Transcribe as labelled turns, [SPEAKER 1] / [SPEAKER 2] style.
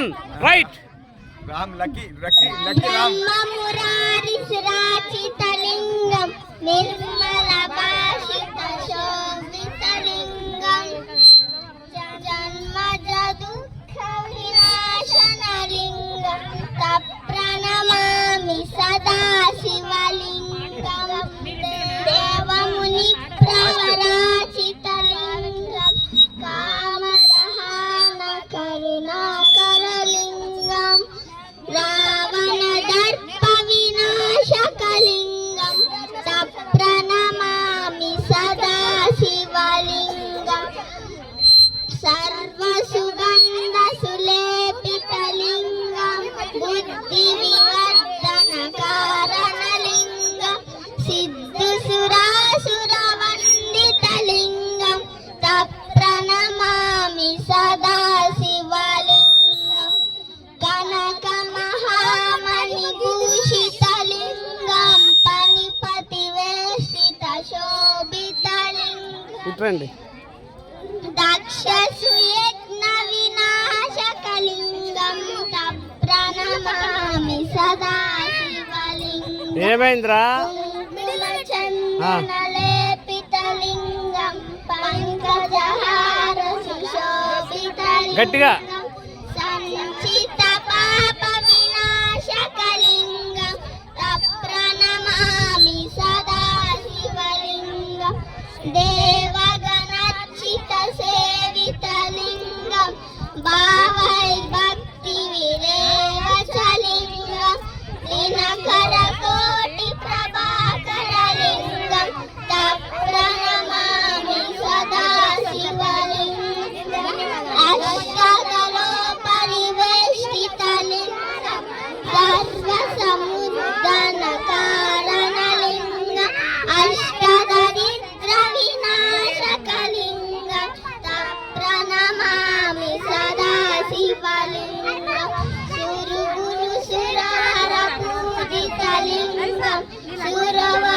[SPEAKER 1] Ram right.
[SPEAKER 2] Ram lucky lucky lucky Ram.
[SPEAKER 3] pasada.
[SPEAKER 1] ఇట్రండి ఏమైందిరా? గట్టిగా.
[SPEAKER 3] సంచిత